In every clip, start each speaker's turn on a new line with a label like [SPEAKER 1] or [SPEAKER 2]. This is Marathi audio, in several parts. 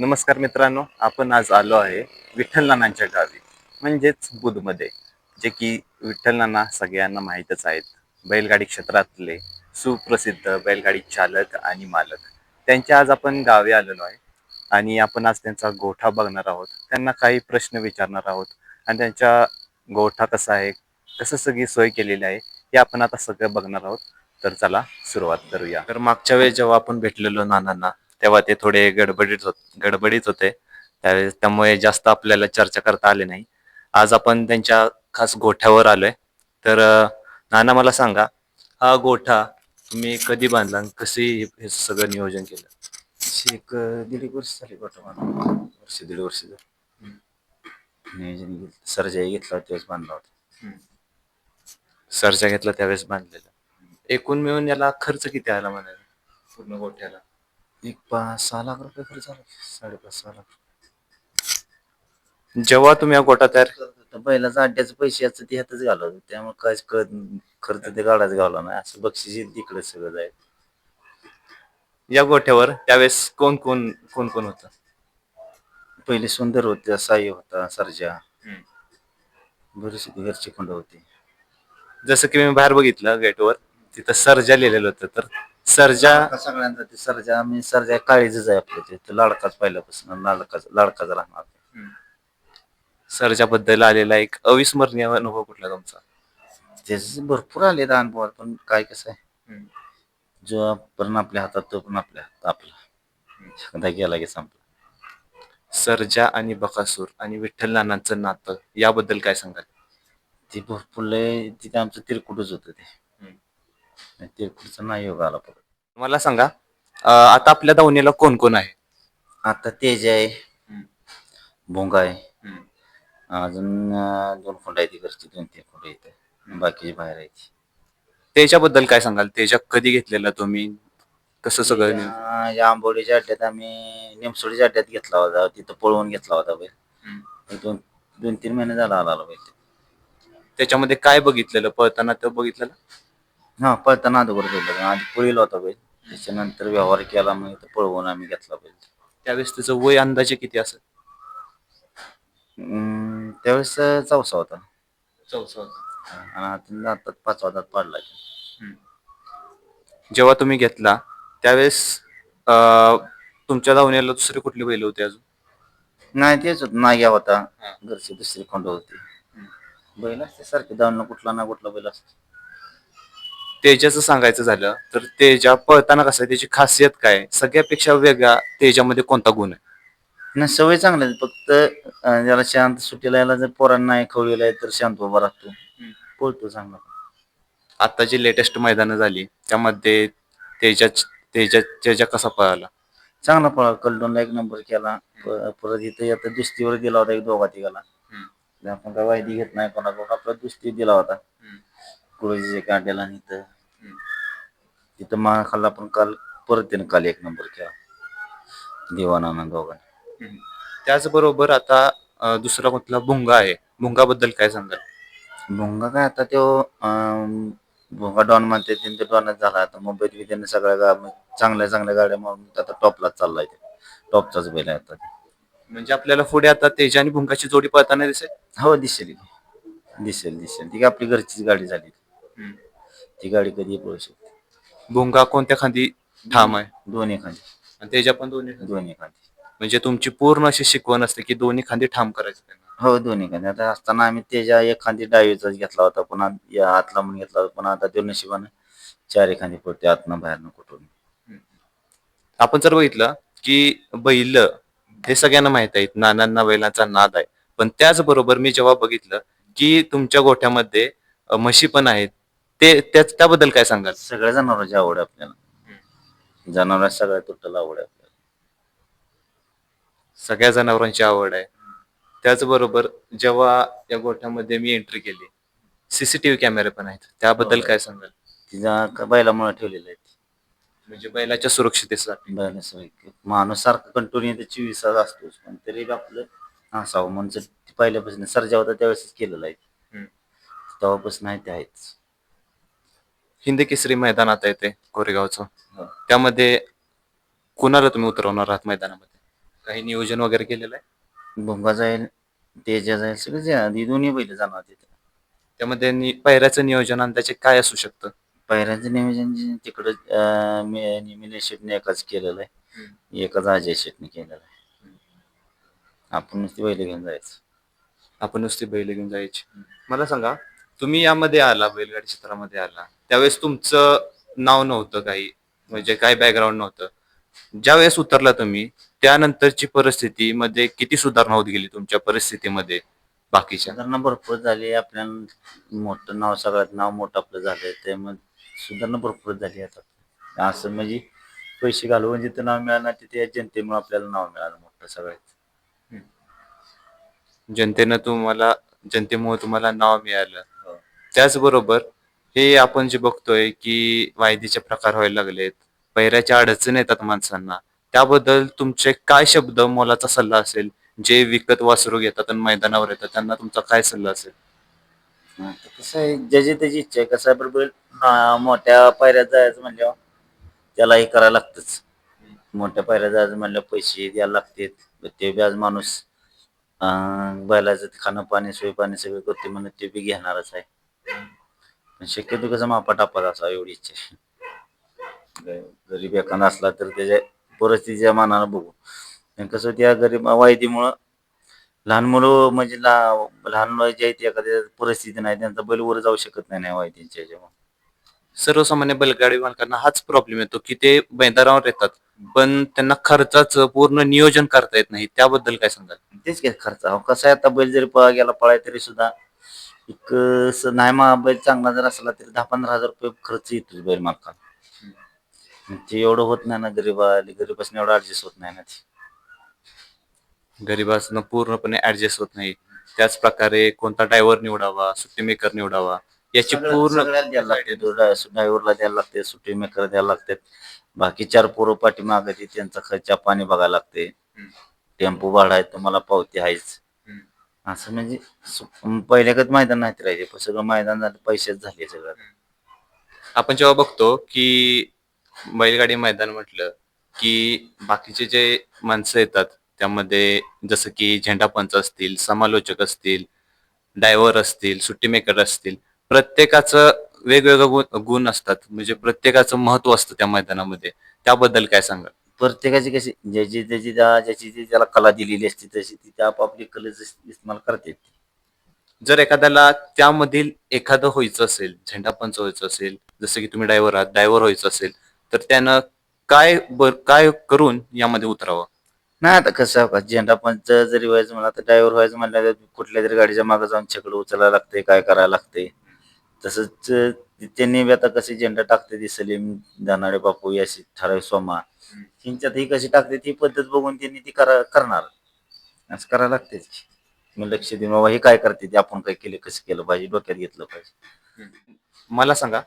[SPEAKER 1] नमस्कार मित्रांनो आपण आज आलो आहे विठ्ठल नानांच्या गावी म्हणजेच बुधमध्ये. जे की विठ्ठल नाना सगळ्यांना माहीतच आहेत. बैलगाडी क्षेत्रातले सुप्रसिद्ध बैलगाडी चालक आणि मालक. त्यांच्या आज आपण गावी आलेलो आहे आणि आपण आज त्यांचा गोठा बघणार आहोत. त्यांना काही प्रश्न विचारणार आहोत. आणि त्यांच्या गोठा कसा आहे कसं सगळी सोय केलेली आहे हे आपण आता सगळं बघणार आहोत. तर चला सुरुवात करूया. तर मागच्या वेळेस जेव्हा आपण भेटलेलो नानांना तेव्हा ते थोडे गडबडीत होत गडबडीत होते. त्यावेळेस त्यामुळे जास्त आपल्याला चर्चा करता आली नाही. आज आपण त्यांच्या खास गोठ्यावर आलोय. तर नाना मला सांगा हा गोठा तुम्ही कधी बांधला आणि कशी हे सगळं नियोजन केलं?
[SPEAKER 2] एक दीड एक वर्ष झाली गोठा बांधून. वर्ष दीड वर्ष झालं. नियोजन घेतलं सर्जाई घेतला तेव्हाच बांधला होता.
[SPEAKER 1] सरच्या घेतला त्यावेळेस बांधलेलं. एकूण मिळून याला खर्च किती आला म्हणाले? पूर्ण गोठ्याला?
[SPEAKER 2] एक पाच सहा लाख रुपये खर्च झाला साडेपाच सहा लाख
[SPEAKER 1] जेव्हा तुम्ही हा गोठा तयार
[SPEAKER 2] तर बैलाचं अड्ड्याचं पैसे याचं ते ह्यातच घालवलं त्यामुळे कळत खर्च ते गाडाच गावला नाही असं बक्षीस तिकडे सगळं जाईल.
[SPEAKER 1] या गोठ्यावर त्यावेळेस कोण कोण कोण कोण होतं?
[SPEAKER 2] पहिले सुंदर होत्या साई होता सर्जा. बरेचसे घरचे खंड होते.
[SPEAKER 1] जसं की मी बाहेर बघितलं गेटवर तिथं सर्जा लिहिलेलं होतं तर सर्जा.
[SPEAKER 2] सगळ्यांचा ते सर्जा मी सर्जा काळीच आहे आपल्या ते. तो लाडकाच पहिल्यापासून लाडकाच लाडकाच राहणार.
[SPEAKER 1] सर्जा बद्दल आलेला एक अविस्मरणीय अनुभव कुठला तुमचा?
[SPEAKER 2] त्याचे भरपूर आले अनुभव पण काय कसं आहे? जो पण आपल्या हातात तो पण आपल्या हातात आपला. एकदा गेला की संपला.
[SPEAKER 1] सर्जा आणि बकासूर आणि विठ्ठल नानांचं नातं याबद्दल काय सांगाल?
[SPEAKER 2] ते भरपूर लय तिथे आमचं तिरकुटच होतं ते. तिरकुटचा नाही योग आला परत.
[SPEAKER 1] मला सांगा अं, आता आपल्या दावणीला कोण कोण आहे?
[SPEAKER 2] आता तेज आहे भोंगा आहे अजून अं, दोन खोंड आहेत घरची दोन तीन खोंड आहेत. बाकीचे बाहेर आहेत.
[SPEAKER 1] त्याच्याबद्दल काय सांगाल? त्याच्या कधी घेतलेला तुम्ही? कसं सगळं नियोजन?
[SPEAKER 2] या- या आंबोलीच्या अड्ड्यात आम्ही निमसोडीच्या अड्ड्यात घेतला होता तिथं पळवून घेतला होता बैल. एक दोन दोन तीन महिने झाला आला आला बैल.
[SPEAKER 1] त्याच्यामध्ये काय बघितलेलं? पळताना ते बघितलेलं?
[SPEAKER 2] हा पळताना अगोदर गेलो आधी पळीला होता बैल. त्याच्यानंतर व्यवहार केला मग इथं पळवून आम्ही घेतला बैल.
[SPEAKER 1] त्यावेळेस त्याचं वय अंदाजे किती असेल?
[SPEAKER 2] अं, त्यावेळेस अं, चौसा होता.
[SPEAKER 1] चौसा
[SPEAKER 2] आणि आता पाचवा दात पाडला
[SPEAKER 1] जेव्हा तुम्ही घेतला त्यावेळेस अं, तुमच्या दावणीला दुसरे कुठली बैल होते अजून?
[SPEAKER 2] नाही तेच होत. नाग्या होता.
[SPEAKER 1] हा.
[SPEAKER 2] घरची दुसरी खोंड होती. बैल असते सारखे दावणं कुठला ना कुठला बैल असतो.
[SPEAKER 1] तेजाचं सांगायचं झालं तर तेजा पळताना कसं त्याची खासियत काय? सगळ्यापेक्षा वेगळा तेजामध्ये कोणता गुण आहे?
[SPEAKER 2] नाही सवय चांगली आहे. फक्त अं, ज्याला शांत सुट्टीला यायला जर पोरांना नाही खवलेला आहे तर शांत उभा राहतो. पळतो चांगला.
[SPEAKER 1] आता जी लेटेस्ट मैदानं झाली त्यामध्ये तेजा तेजा तेजा कसा पळाला?
[SPEAKER 2] चांगला पळा कलडोनला एक नंबर केला. प- परत इथं आता दुसरीवर दिला होता एक दोघा तिघाला आपण काय वायदी घेत नाही कोणाकडून आपला दुसरी दिला होता. कुळजीच्या कांड्याला आणि इथं. तिथं मा खाल्ला पण काल परत त्यानं काल एक नंबर केला. दिवाना दोघांनी.
[SPEAKER 1] त्याचबरोबर आता अं, दुसरा कुठला भुंगा आहे? भुंगाबद्दल काय सांगाल?
[SPEAKER 2] भोंगा काय आता तो अं, भोंगा डॉन म्हणते ते ते डॉनच झाला. आता मुंबईत बी त्याने सगळ्या गा चांगल्या चांगल्या गाड्या मारून आता टॉपलाच चाललाय ते. टॉपचाच बैल आहे आता ते.
[SPEAKER 1] म्हणजे आपल्याला पुढे आता तेजा आणि भुंगाची जोडी पळताना दिसेल?
[SPEAKER 2] हो दिसेल. की. दिसेल दिसेल. ती काय आपली घरचीच गाडी झाली. ती गाडी कधी पळू शकते.
[SPEAKER 1] भुंगा कोणत्या खांदी ठाम आहे?
[SPEAKER 2] दोन्ही खांदी.
[SPEAKER 1] आणि तेजा पण दोन्ही खांदी.
[SPEAKER 2] दोन्ही खांदी.
[SPEAKER 1] म्हणजे तुमची पूर्ण अशी शिकवण असते की दोन्ही खांदी ठाम करायचं त्यांना?
[SPEAKER 2] हो दोन्ही खांदी. आता असताना आम्ही त्याच्या एक खांदी डावीचाच घेतला होता पुन्हा या आतला म्हणून घेतला होता पुन्हा आता तो नशिबानं चार एखादी पडते आतनं बाहेरनं कुठून.
[SPEAKER 1] आपण जर बघितलं की बैल हे सगळ्यांना माहीत आहेत नानांना बैलांचा नाद आहे. पण त्याचबरोबर मी जेव्हा बघितलं की तुमच्या गोठ्यामध्ये अ, म्हशी पण आहेत ते त्याच- त्याबद्दल काय सांगाल?
[SPEAKER 2] सगळ्या जनावरांची आवड आहे आपल्याला. जनावर सगळ्या तुटला आवड आहे आपल्याला?
[SPEAKER 1] सगळ्या जनावरांची आवड आहे. त्याचबरोबर जेव्हा या गोठ्यामध्ये मी एंट्री केली सीसीटीव्ही कॅमेरे पण आहेत. त्याबद्दल काय सांगाल?
[SPEAKER 2] तिचा बैलामुळे ठेवलेला आहे ती.
[SPEAKER 1] म्हणजे बैलाच्या सुरक्षितेसाठी.
[SPEAKER 2] बैला सवय माणूस सारखं कंटिन्यू ते चोवीस तास असतोच. पण तरी बी आपलं असावं. म्हणजे ती पहिल्यापासून सर्जा होता त्यावेळेस केलेलं आहे.
[SPEAKER 1] हम्म.
[SPEAKER 2] तेव्हापासून आहे ते आहेच.
[SPEAKER 1] हिंद केसरी मैदानात आहे ते कोरेगावचं. त्यामध्ये कुणाला तुम्ही उतरवणार आहात मैदानामध्ये? काही नियोजन वगैरे केलेलं आहे?
[SPEAKER 2] भोंगा जाईल तेजा जाईल सगळे जे आहे, दोन्ही बैल जाणार तिथे.
[SPEAKER 1] त्यामध्ये नि- पायऱ्याचं नियोजन अंदाजे काय असू शकतं?
[SPEAKER 2] पहिऱ्यांचं नियोजन जे तिकडं निमिले शेटने एकाच केलेलं आहे. एकाच अजय शेटने केलेलं आहे. आपण नुसती बैल घेऊन जायचं.
[SPEAKER 1] आपण नुसती बैल घेऊन जायची. मला सांगा तुम्ही यामध्ये आला बैलगाडी क्षेत्रामध्ये आला. त्यावेळेस तुमचं नाव नव्हतं काही. म्हणजे काही बॅकग्राऊंड नव्हतं. ज्यावेळेस उतरला तुम्ही त्यानंतरची परिस्थिती मध्ये किती सुधारणा होत गेली तुमच्या परिस्थितीमध्ये बाकीच्या?
[SPEAKER 2] सुधारणा भरपूर झाली. आपल्याला मोठं नाव सगळ्यात नाव मोठं आपलं झालंय. त्यामुळे सुधारणा भरपूर झाली आता. असं म्हणजे पैसे घालवून जिथं नाव मिळालं ना तिथे जनतेमुळे आपल्याला नाव मिळालं मोठं सगळ्यात.
[SPEAKER 1] जनतेनं तुम्हाला जनतेमुळे तुम्हाला नाव मिळालं. त्याचबरोबर हे आपण जे बघतोय की वायदीचे प्रकार व्हायला लागलेत पैऱ्याच्या अडचणी येतात माणसांना. त्याबद्दल तुमचे काय शब्द मोलाचा सल्ला असेल? जे विकत वासरू घेतात आणि मैदानावर येतात त्यांना तुमचा काय सल्ला असेल?
[SPEAKER 2] आता कसं आहे ज्याची त्याची इच्छा आहे कसं आहे बरोबर मोठ्या पायऱ्यात जायचं म्हणल्यावर त्याला हे करायला लागतच. मोठ्या पायऱ्यात जायचं म्हणल्यावर पैसे द्यायला लागतात. ते बी आज माणूस अं, बैलाचं खाणं पाणी सोय पाणी सगळं करते म्हणून ते बी घेणारच आहे. पण शक्यतो कसं मापा टापात असा एवढी इच्छा आहे. एखादा असला तर त्याच्या परिस्थितीच्या मानानं बघू. आणि कसं त्या गरीब वायदीमुळं लहान मुलं म्हणजे ला- लहान मुलं जे आहेत एखाद्या परिस्थिती नाही त्यांचा बैल वर जाऊ शकत नाही नाही वायदींच्या ह्याच्यामुळे
[SPEAKER 1] सर्वसामान्य बैलगाडी मालकांना हाच प्रॉब्लेम येतो की ते मैदानावर येतात पण त्यांना खर्चाचं पूर्ण नियोजन करता येत नाही. त्याबद्दल काय सांगाल?
[SPEAKER 2] तेच काय खर्च. अहो कसं आहे आता बैल जरी पळा गेला पळाय तरी सुद्धा एक स- नाही मा बैल चांगला जर असला तरी दहा पंधरा हजार रुपये खर्च येतोच बैल मालकाला ते एवढं होत नाही ना गरीब गरीबासून एवढं ऍडजस्ट होत नाही ना ते.
[SPEAKER 1] गरिबासनं पूर्णपणे ऍडजस्ट होत नाही. त्याच प्रकारे कोणता ड्रायव्हर निवडावा सुट्टी मेकर निवडावा याची
[SPEAKER 2] सगळं-
[SPEAKER 1] पूर्ण
[SPEAKER 2] सगळ्याला द्यायला लागते. ड्रायव्हरला द्यायला लागते सुट्टी मेकर द्यायला लागतात बाकी चार पोरं पाठीमागे ते त्यांचा खर्चा पाणी बघायला लागते. टेम्पो भाडा आहे तुम्हाला पावती आहेच. असं म्हणजे पहिले पहिल्यागत मैदान नाही राहिले पण सगळं मैदान झालं पैसेच झाले सगळं.
[SPEAKER 1] आपण जेव्हा बघतो की बैलगाडी मैदान म्हटलं की बाकीचे जे माणसं येतात त्यामध्ये जसं की झेंडा पंच असतील समालोचक असतील डायव्हर असतील सुट्टी मेकर असतील प्रत्येकाचं वेगवेगळं गुण- गुण असतात. म्हणजे प्रत्येकाचं महत्त्व असतं त्या मैदानामध्ये. त्याबद्दल काय सांगाल?
[SPEAKER 2] प्रत्येकाची कशी ज्याची त्याची त्या- ज्याची जी त्याला कला दिलेली असते तशी ती त्या आपापली कलेचं इस्तेमाल करते.
[SPEAKER 1] जर एखाद्याला त्यामधील एखादं व्हायचं असेल झेंडा पंच व्हायचं असेल जसं की तुम्ही ड्रायव्हर आहात ड्रायव्हर व्हायचं असेल तर त्यानं काय बर काय करून यामध्ये उतरावं?
[SPEAKER 2] नाही आता कसं आहे का झेंडा पंच जरी व्हायचं म्हणलं तर ड्रायव्हर व्हायचं म्हणलं तर कुठल्या तरी गाडीच्या मागे जाऊन छकडं उचलायला लागते काय करायला लागते तसंच त्यांनी बी आता कशी झेंडा टाकते ती सलीम दानाडे बापू अशी ठराविक सोमा त्यांच्यात ही कशी टाकते ती पद्धत बघून त्यांनी ती करा करणार. असं करायला लागतेच मग लक्ष देऊन बाबा हे काय करते ते आपण काय केलं कसं केलं पाहिजे डोक्यात घेतलं पाहिजे.
[SPEAKER 1] मला सांगा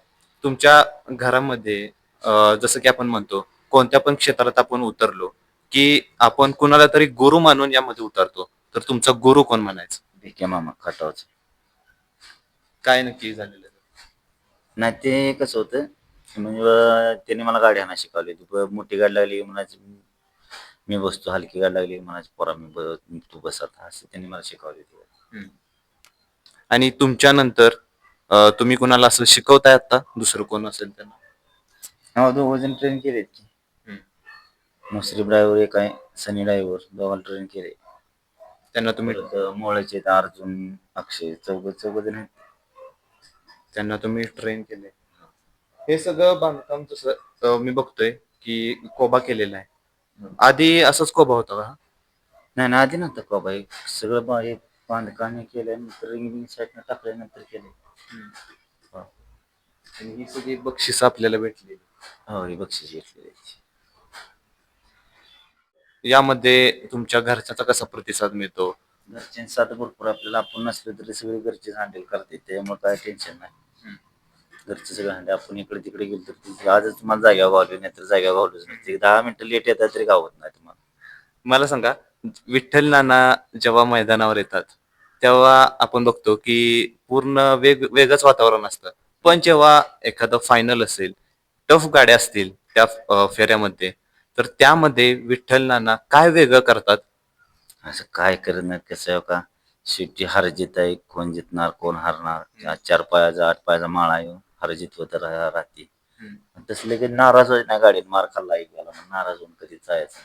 [SPEAKER 1] तुमच्या घरामध्ये अं, जसं की आपण म्हणतो कोणत्या पण क्षेत्रात आपण उतरलो की आपण कुणाला तरी गुरु मानून यामध्ये उतरतो तर तुमचा गुरु कोण म्हणायचं?
[SPEAKER 2] भिके मामा खटावचं.
[SPEAKER 1] काय नक्की झालेलं?
[SPEAKER 2] नाही ते कसं होतं म्हणजे त्यांनी मला गाडी आणा शिकवली. होती मोठी गाडी लागली म्हणायची मी बसतो हलकी गाडी लागली. म्हणायची पोरा मी ब- तू बसत असं त्यांनी मला शिकवली होती
[SPEAKER 1] आणि तुमच्या नंतर अं, तुम्ही कुणाला असं शिकवताय आता? दुसरं कोण असेल त्यांना?
[SPEAKER 2] हा दोघ जण ट्रेन केलेत की. मुश्रीफ ड्रायव्हर एक आहे सनी ड्रायव्हर दोघांना ट्रेन केले.
[SPEAKER 1] त्यांना तुम्ही
[SPEAKER 2] परत मोळ्याचे आहेत अर्जुन अक्षय चौघ चौघ जण आहेत.
[SPEAKER 1] त्यांना तुम्ही ट्रेन केले. हे सगळं बांधकाम तसं अं, मी बघतोय की कोबा केलेला आहे. आधी असंच कोबा होता का?
[SPEAKER 2] नाही ना आधी नव्हतं का बाई सगळं बा हे बांधकाम हे केल्यानंतर रिंग साईडनं टाकल्यानंतर केले
[SPEAKER 1] आणि ही सगळी बक्षिस आपल्याला भेटली
[SPEAKER 2] हो हे बक्षीस घेतलेले.
[SPEAKER 1] यामध्ये तुमच्या घरच्याचा कसा प्रतिसाद मिळतो?
[SPEAKER 2] घरच्यांची भरपूर आपल्याला आपण नसलो तरी सगळे घरचे हँडल करते त्यामुळे काय टेन्शन नाही. घरचे सगळं हँडल आपण इकडे तिकडे गेलो तर ते आजच तुम्हाला जाग्या गावली नाही तर जाग्या गावलीच नाही. ते दहा मिनिटं लेट येतात तरी गावत नाही तुम्हाला.
[SPEAKER 1] मला सांगा विठ्ठल नाना जेव्हा मैदानावर येतात तेव्हा आपण बघतो की पूर्ण वेग वेगळंच वातावरण असतं. पण जेव्हा एखादं फायनल असेल टफ गाड्या असतील त्या अं, फेऱ्यामध्ये तर त्यामध्ये विठ्ठल नाना काय वेगळं करतात?
[SPEAKER 2] असं काय करणार कसं आहे का? शेवटी हरजित आहे कोण जितणार कोण हारणार? आज चार पायाचा आठ पायाचा माळा येऊन हरजित होत राहते तसले कधी नाराज होत नाही गाडीत मार खाल्ला एक वेळा मग नाराज होऊन कधी जायचं.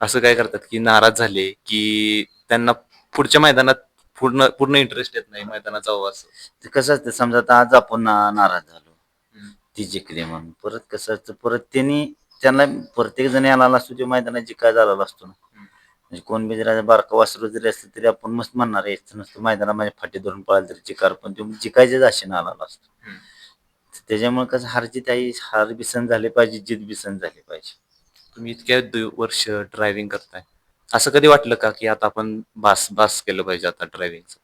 [SPEAKER 1] असं काय करतात की नाराज झाले की त्यांना पुढच्या मैदानात पूर्ण पूर्ण इंटरेस्ट येत नाही मैदानात जावं असं.
[SPEAKER 2] ते कसं असतं समजा आता आज आपण ना- नाराज झालो ती जिंकली म्हणून. परत कसं असतं परत त्यांनी त्यांना प्रत्येक जण याला असतो ते मैदानात जिकाय झालेला असतो ना. म्हणजे कोण बी जरा बारका वासरू जरी असलं तरी आपण मस्त म्हणणार यायचं नसतं मैदानात माझ्या फाटी धरून पळाल तरी चिकार पण तो जिकायच्याच आशेनं आलेला असतो. त्याच्यामुळे कसं हार जीत आहे हार बिसन झाले पाहिजे जीत बिसन झाली पाहिजे.
[SPEAKER 1] तुम्ही इतक्या दु- वर्ष ड्रायव्हिंग करताय. असं कधी वाटलं का की आता आपण बास बास केलं पाहिजे आता ड्रायव्हिंगचं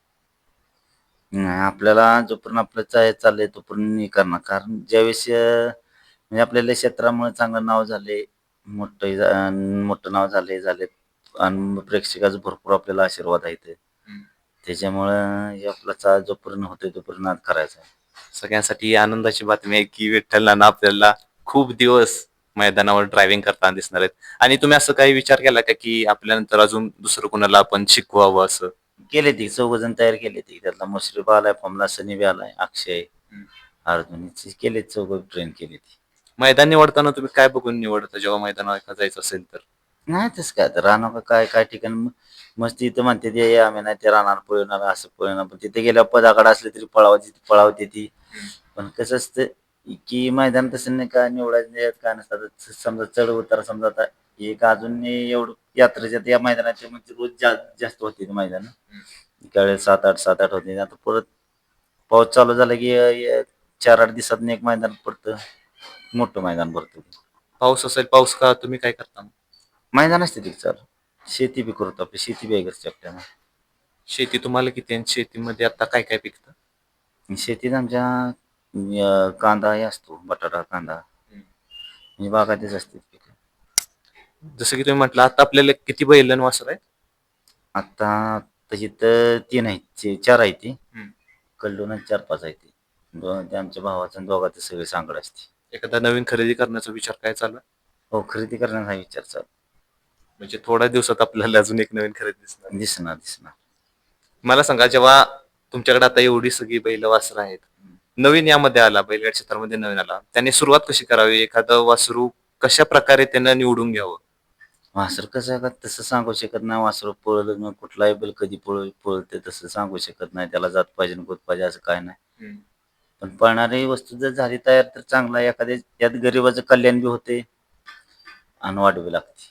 [SPEAKER 2] नाही आपल्याला जोपर्यंत आपलं चाय चाललंय तोपर्यंत नाही करणार. कारण ज्यावेळेस अं, म्हणजे आपल्याला क्षेत्रामुळे चांगलं नाव झाले मोठं मोठं नाव झाले झाले आणि प्रेक्षकाचा भरपूर आपल्याला आशीर्वाद आहे त्याच्यामुळं हे आपला चा जोपर्यंत होतोय तोपर्यंत नाद करायचा
[SPEAKER 1] सगळ्यांसाठी आनंदाची बातमी आहे की विठ्ठल नाना आपल्याला खूप दिवस मैदानावर ड्रायव्हिंग करताना दिसणार आहेत. आणि तुम्ही असं काही विचार केला का की आपल्यानंतर अजून दुसरं कोणाला आपण शिकवावं असं?
[SPEAKER 2] केले ती चौघ जण तयार केले ती. त्यातला मुश्रीफ आलाय फमला सनी बी आलाय अक्षय
[SPEAKER 1] हम्म.
[SPEAKER 2] अर्जुन केले चौघ ट्रेन केली ती.
[SPEAKER 1] मैदान निवडताना तुम्ही काय बघून निवडता? जेव्हा मैदानावर जायचं असेल तर?
[SPEAKER 2] नाही तसं काय तर राहणार का काय काय ठिकाण म- मस्त इथं म्हणते ते आम्ही नाही ते राहणार पळणार असं पळणार पण तिथे गेल्यावर पदाकडे असले तरी पळावती पळावते ती पण कसं असतं की मैदान तसं नाही काय निवडायचं नाही, काय नसतं. आता स- समजा चढ उतार समजा आता एक अजून एवढं यात्रेच्या या मैदानाचे म्हणजे रोज जा, जास्त होते ते मैदान. त्यावेळेस सात आठ सात आठ होते. आता परत पाऊस चालू झाला की अं, ये- चार आठ दिवसात एक मैदान पडतं. मोठं मैदान भरतं
[SPEAKER 1] पाऊस असेल पाऊस का? तुम्ही काय करता
[SPEAKER 2] मैदान असते तिथे चालू शेती बी करतो आपली शेती बी आहे घरची आपल्याला
[SPEAKER 1] शेती तुम्हाला किती आहे? शेतीमध्ये आता काय काय पिकतं?
[SPEAKER 2] शेतीत आमच्या अं, कांदा हे असतो बटाटा कांदा. म्हणजे बागातच असते पिकं.
[SPEAKER 1] जसं की तुम्ही म्हटलं आता आपल्याला किती बैल आणि वासर आहेत?
[SPEAKER 2] आता तशी तर तीन आहेत चे- चार आहेत ती.
[SPEAKER 1] हम्म.
[SPEAKER 2] कल्लून चार पाच आहेत ती. दोन ते आमच्या भावाचं आणि दोघांचं सगळे सांगड असते.
[SPEAKER 1] एखादा नवीन खरेदी करण्याचा विचार काय चालू आहे?
[SPEAKER 2] हो खरेदी करण्याचा विचार चालू
[SPEAKER 1] म्हणजे थोड्या दिवसात आपल्याला अजून एक नवीन खरेदी दिसणार.
[SPEAKER 2] दिसणार दिसणार.
[SPEAKER 1] मला सांगा जेव्हा तुमच्याकडे आता एवढी सगळी बैल वासर आहेत नवीन यामध्ये आला बैलगाडी क्षेत्रामध्ये नवीन आला त्यांनी सुरुवात कशी करावी? एखादं वासरू कशा प्रकारे त्यांना निवडून घ्यावं?
[SPEAKER 2] वासर कसं आहे का तसं सांगू शकत नाही. वासर पळलं मग कुठलाही बैल कधी पळ पळते तसं सांगू शकत नाही. त्याला जात पाहिजे गोत पाहिजे असं काय नाही. पण पळणारी वस्तू जर झाली तयार तर चांगला. एखाद्या यात गरिबाचं कल्याण बी होते आणि वाट बी लागते.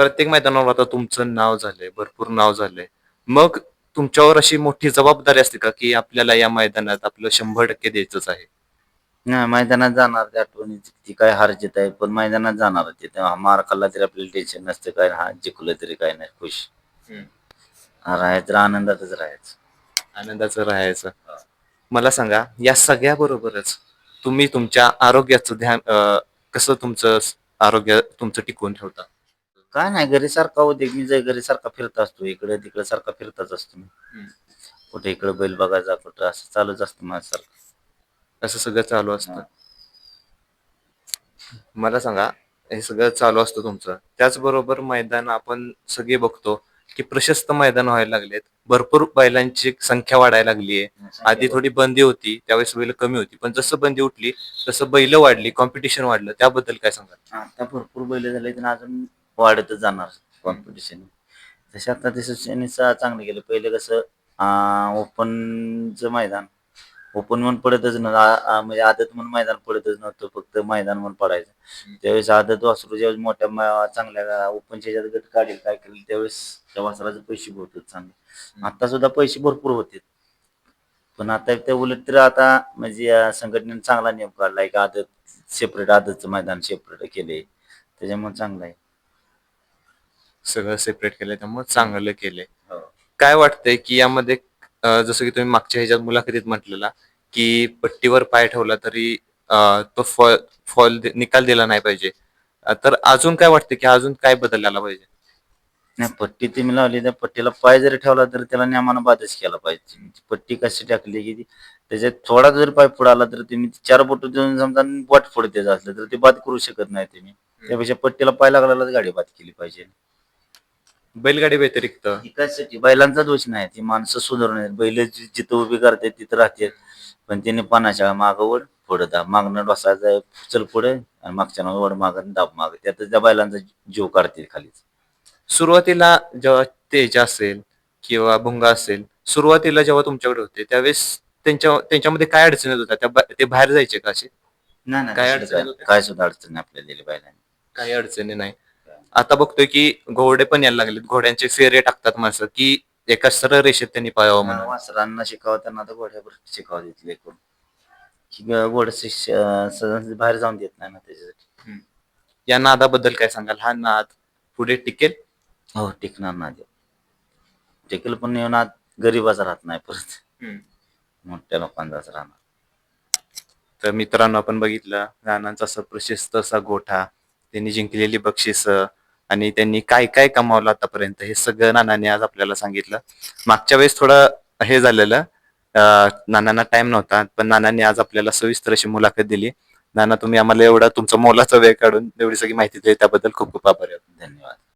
[SPEAKER 1] प्रत्येक मैदानावर आता तुमचं नाव झालंय भरपूर नाव झालंय. मग तुमच्यावर अशी मोठी जबाबदारी असते का की आपल्याला या मैदानात आपलं शंभर टक्के द्यायचंच आहे?
[SPEAKER 2] नाही मैदानात जाणार त्या आठवणी ती काय हार जित आहे पण मैदानात जाणार ते. तेव्हा मार खाल्ला तरी आपल्याला टेन्शन नसतं काय हा जिंकलं तरी काय नाही खुश. राहायचं तर आनंदातच राहायचं.
[SPEAKER 1] आनंदाचं राहायचं. मला सांगा या सगळ्या बरोबरच तुम्ही तुमच्या आरोग्याचं ध्यान अं, कसं तुमचं स- आरोग्य तुमचं टिकवून ठेवता?
[SPEAKER 2] काय नाही घरी सारखा होते मी जर घरी सारखा फिरत असतो इकडे तिकडे सारखा फिरतच असतो मी. कुठे इकडे बैल बघायचा कुठं असं चालूच असतं माझ्यासारखं.
[SPEAKER 1] असं सगळं चालू असतं. मला सांगा हे सगळं चालू असतं तुमचं. त्याचबरोबर मैदान आपण सगळे बघतो की प्रशस्त मैदान व्हायला लागलेत. भरपूर बैलांची संख्या वाढायला लागली आहे. आधी थोडी बंदी होती त्यावेळेस बैल कमी होती. पण जसं बंदी उठली तसं बैल वाढली कॉम्पिटिशन वाढलं. त्याबद्दल काय सांगा
[SPEAKER 2] आता भरपूर बैल झाले अजून वाढतच जाणार कॉम्पिटिशन तसे आता ते चांगलं गेलं. पहिले कसं ओपनचं मैदान. ओपन म्हणून पडतच नव्हतं. म्हणजे आदत म्हणून मैदान पडतच नव्हतं. फक्त मैदान म्हणून पडायचं. त्यावेळेस आदत वासरू ज्यावेळेस मोठ्या चांगल्या ओपनच्या ह्याच्यात गट काढेल काय केलं त्यावेळेस त्या वासराचे पैसे भरपूर चांगले. आता सुद्धा पैसे भरपूर होते पण आता त्या उलट तर आता म्हणजे संघटनेने चांगला नियम काढला. एक आदत सेपरेट आदतचं मैदान सेपरेट केले त्याच्यामुळे चांगलं आहे.
[SPEAKER 1] सगळं सेपरेट केलंय त्यामुळे चांगलं केलंय.
[SPEAKER 2] हो.
[SPEAKER 1] काय वाटतंय की यामध्ये अं, जसं की तुम्ही मागच्या ह्याच्यात मुलाखतीत म्हटलेला की पट्टीवर पाय ठेवला तरी अं, तो फॉल फॉल दे- निकाल दिला नाही पाहिजे. अं, तर अजून काय वाटतं की अजून काय बदलायला पाहिजे?
[SPEAKER 2] नाही पट्टी तुम्ही लावली त्या पट्टीला पाय जरी ठेवला तर त्याला नियमानं बादच केला पाहिजे. ती पट्टी कशी टाकली की ती त्याच्यात थोडा जरी पाय पुढे आला तर तुम्ही चार बोट देऊन समजा बोट पुढे त्याचं असलं तर ते बाद करू शकत नाही तुम्ही. त्यापेक्षा पट्टीला पाय लागलाच गाडी बाद केली पाहिजे.
[SPEAKER 1] बैलगाडी व्यतिरिक्त?
[SPEAKER 2] बैलांचा दोष नाही. ती माणसं सुधारून आहेत. बैल जि- जिथं उभी करते तिथं राहते पण त्यांनी पानाच्या मागं वड पुढं दाब. मागणं बसायचं चल पुढे. आणि मागच्या वड मागं दाब माग. त्यात त्या बैलांचा जीव काढते खालीच.
[SPEAKER 1] सुरुवातीला जेव्हा तेज असेल किंवा भुंगा असेल सुरुवातीला जेव्हा तुमच्याकडे होते त्यावेळेस त्यांच्या त्यांच्यामध्ये काय अडचणी होत्या? त्या बा- ते बाहेर जायचे का असे?
[SPEAKER 2] नाही
[SPEAKER 1] काय अडचणी
[SPEAKER 2] काय-
[SPEAKER 1] होत्या?
[SPEAKER 2] काय सुद्धा अडचण नाही आपल्याला दिली बैलांनी.
[SPEAKER 1] काही अडचणी नाही. आता बघतोय की घोडे पण यायला लागलेत. घोड्यांचे फेरे टाकतात माणसं की एका सरळ रेषेत त्यांनी पाहावं म्हणून.
[SPEAKER 2] वासरांना शिकावताना आता घोड्यावर शिकावं देतले ग- घोडं बाहेर जाऊन देत नाही ना त्याच्यासाठी.
[SPEAKER 1] या नादाबद्दल काय सांगाल? हा नाद पुढे टिकेल?
[SPEAKER 2] हो टिकणार ना ते टिकल पण आत गरीबाचा राहत नाही परत. मोठ्या लोकांचाच राहणार.
[SPEAKER 1] तर मित्रांनो आपण बघितलं नानांचा असं प्रशस्त असा गोठा त्यांनी जिंकलेली बक्षिस आणि त्यांनी काय काय कमावलं आतापर्यंत हे सगळं नानांनी आज आपल्याला सांगितलं. मागच्या वेळेस थोडं हे झालेलं नानांना टाइम नव्हता पण नानांनी आज आपल्याला सविस्तर अशी मुलाखत दिली. नाना तुम्ही आम्हाला एवढा तुमचा मोलाचा वेळ काढून एवढी सगळी माहिती दिली त्याबद्दल खूप खूप आभार आहे
[SPEAKER 2] धन्यवाद.